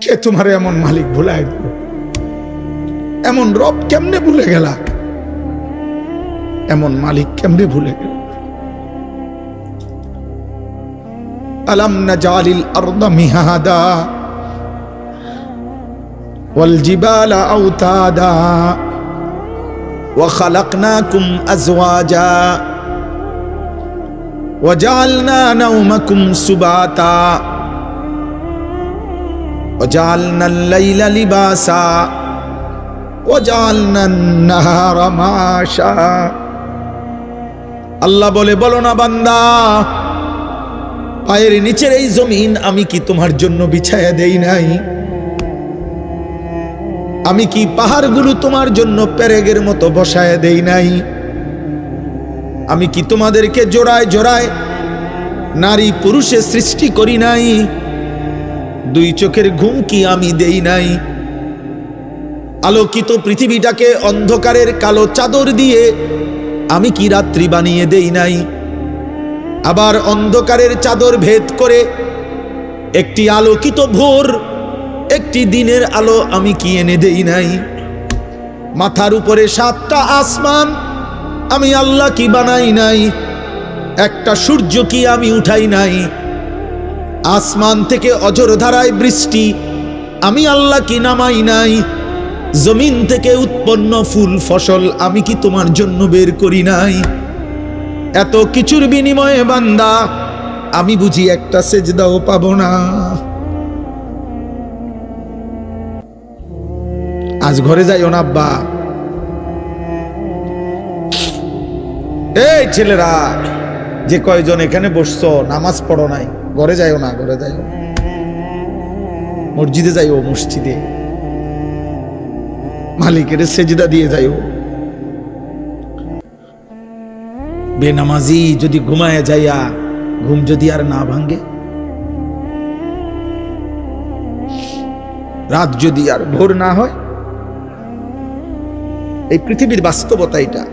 কে তোমার এমন মালিক ভুলায় দিল এমন রব কেমনে ভুলে গেলা এমন মালিক কেমনে ভুলে গেল আলাম নাজালিল আরদ মিহাদা والجبال أوتادا وخلقناكم أزواجا وجعلنا نومكم سباتا وجعلنا الليل لباسا وجعلنا النهار معاشا আল্লাহ বলে বলো না বান্দা পায়ের নিচের এই জমিন আমি কি তোমার জন্য বিছায়া দেই নাই আমি কি পাহাড়গুলো তোমার জন্য পেরেগের মতো বসায় দেই নাই আমি কি তোমাদেরকে জোড়ায় জোড়ায় নারী পুরুষে সৃষ্টি করি নাই দুই চোখের ঘুম কি আমি দেই নাই। আলোকিত পৃথিবীটাকে অন্ধকারের কালো চাদর দিয়ে আমি কি রাত্রি বানিয়ে দেই নাই। আবার অন্ধকারের চাদর ভেদ করে একটি আলোকিত ভোর, একটি দিনের আলো আমি কি এনে দেই নাই। মাথার উপরে সাতটা আসমান আমি আল্লাহ কি বানাই নাই। একটা সূর্য কি আমি উঠাই নাই। আসমান থেকে অজর ধারায় বৃষ্টি। আমি আল্লাহ কি নামাই নাই? জমিন থেকে উৎপন্ন ফুল, ফসল আমি কি তোমার জন্য বের করি নাই? এত কিছুর বিনিময়ে বান্দা, আমি বুঝি একটা সেজদাও পাবো না। আজ ঘরে যাই না আব্বা। এই ছেলেরা, যে কয়জন এখানে বসছো, নামাজ পড়ো নাই। ঘরে যাইও না, ঘরে যাইও। মসজিদে যাইও, মসজিদে। মালিকের সেজদা দিয়ে যাইও। বেনামাজি যদি ঘুমায় যাইয়া, ঘুম যদি আর না ভাঙ্গে রাত যদি আর ভোর না হয়? এই পৃথিবীর বাস্তবতা এটা।